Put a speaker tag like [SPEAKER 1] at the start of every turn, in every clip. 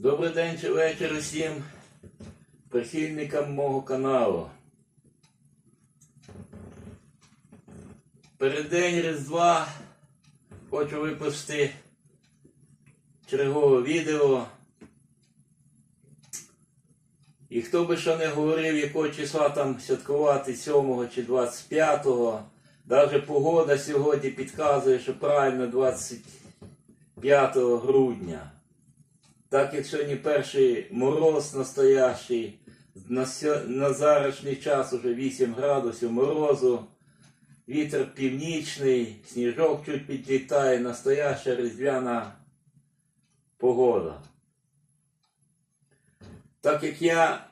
[SPEAKER 1] Добрий день чи вечір усім прихильникам мого каналу. Переддень Різдва хочу випустити чергове відео. І хто би що не говорив, якого числа там святкувати 7 чи 25-го, навіть погода сьогодні підказує, що правильно 25 грудня. Так як сьогодні перший мороз настоящий, на, на зарашній час уже 8 градусів морозу, вітер північний, сніжок чуть підлітає, настояща різдвяна погода. Так як я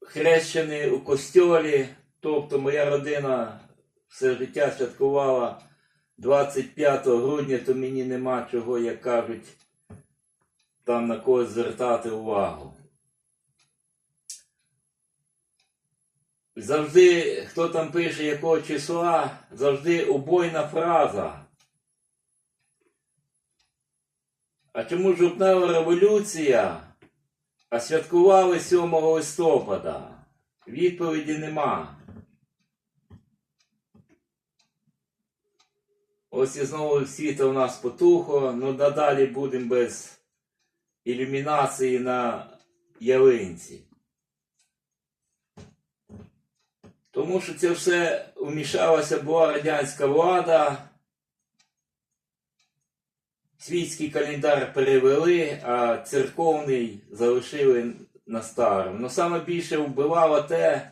[SPEAKER 1] хрещений у костьолі, тобто моя родина все життя святкувала 25 грудня, то мені нема чого, як кажуть, там на когось звертати увагу. Завжди, хто там пише якого числа, завжди убойна фраза. А чому жовтнева революція, а святкували 7 листопада? Відповіді нема. Ось і знову світло у нас потухло, ну надалі будемо без ілюмінації на ялинці. Тому що це все вмішалася була радянська влада. Світський календар перевели, а церковний залишили на старому. Ну саме більше вбивало те,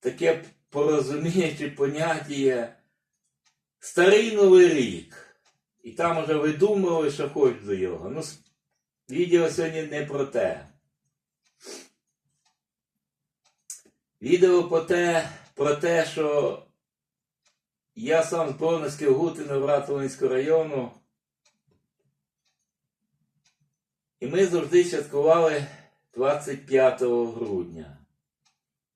[SPEAKER 1] таке порозуміння поняття Старий Новий рік. І там уже видумували, що хочуть до його. Ну, відео сьогодні не про те. Відео про те, про те, що я сам з Бронівського Гутина Братовинського району. І ми завжди святкували 25 грудня.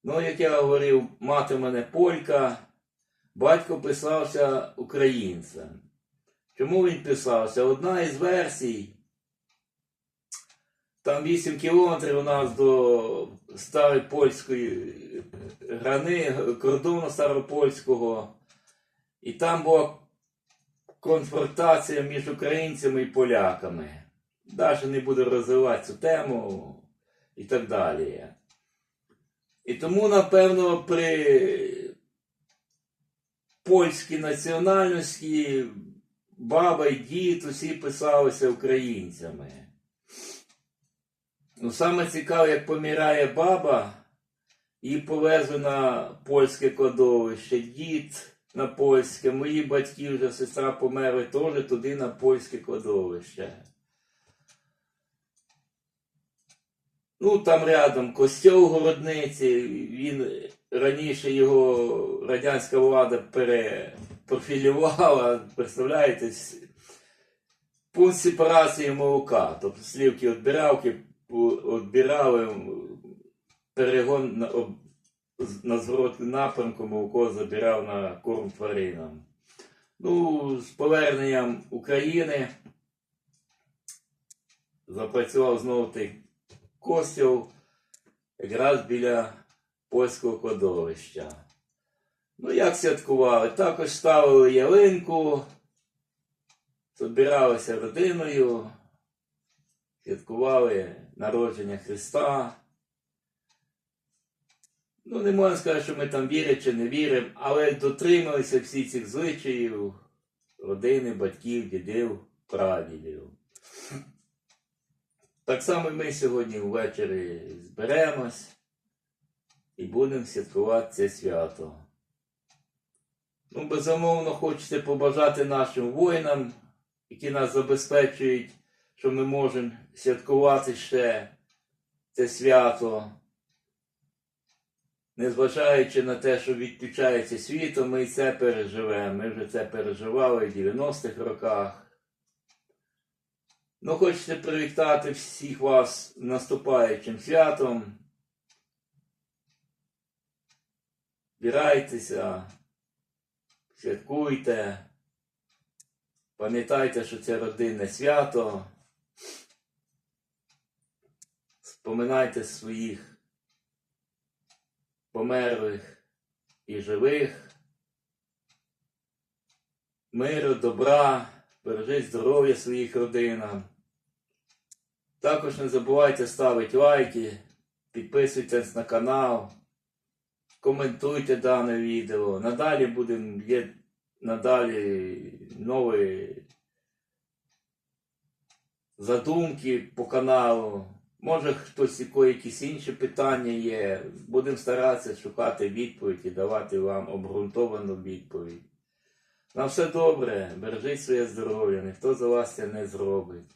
[SPEAKER 1] Ну, як я говорив, мати мене полька. Батько писався українцем. Чому він писався? Одна із версій. Там 8 кілометрів у нас до старої польської грани, кордону старопольського. І там була конфронтація між українцями і поляками. Навіть не буду розвивати цю тему і так далі. І тому, напевно, при польській національності баба і дід усі писалися українцями. Ну, саме цікаве, як помирає баба, її повезли на польське кладовище, дід на польське, мої батьки вже сестра померли теж туди на польське кладовище. Ну, там рядом костьол городниці, він раніше його радянська влада перепрофілювала, представляєте, пункт сепарації молока. Тобто слівки відбиралки відбирали перегон на, на зворотний напрямку молоко забирав на корм тваринам. Ну, з поверненням України запрацював знову той костюл якраз біля польського кладовища. Ну, як святкували? Також ставили ялинку, збиралися родиною, святкували народження Христа. Ну, не можна сказати, що ми там віримо чи не віримо, але дотрималися всіх цих звичаїв родини, батьків, дідів, прадідів. Так само ми сьогодні ввечері зберемось і будемо святкувати це свято. Ну, безумовно, хочеться побажати нашим воїнам, які нас забезпечують, що ми можемо святкувати ще це свято. Незважаючи на те, що відключається світло, ми і це переживемо. Ми вже це переживали в 90-х роках. Ну, хочеться привітати всіх вас наступаючим святом. Збирайтеся, святкуйте. Пам'ятайте, що це родинне свято. Споминайте своїх померлих і живих. Миру, добра, бережіть здоров'я своїх родинам. Також не забувайте ставити лайки, підписуйтесь на канал, коментуйте дане відео. Надалі будемо є надалі нові задумки по каналу. Може хтось якісь інші питання є. Будемо старатися шукати відповідь і давати вам обґрунтовану відповідь. На все добре, бережіть своє здоров'я, ніхто за вас це не зробить.